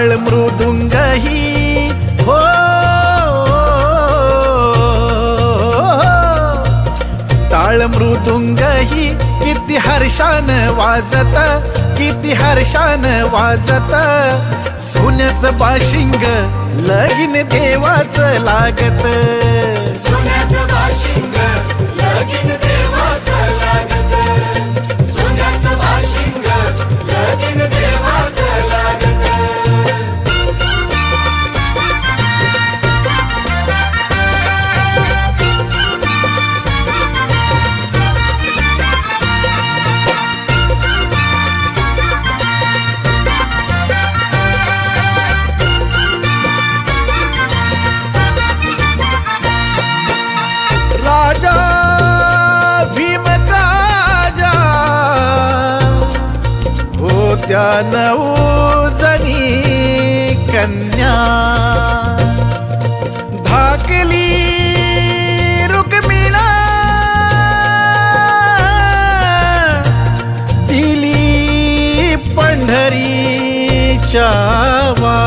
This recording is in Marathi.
टाळ मृदुंगही. हो टाळ मृदुंगही किती हर्षान वाजत किती हर्षान वाजत. सोन्याचं बाशिंग लगीन देवाचं लागत. सोन्याचं बाशिंग लगीन होत्या नऊ जणी कन्या। धाकली रुक्मिणा दिली पंढरीच्या वा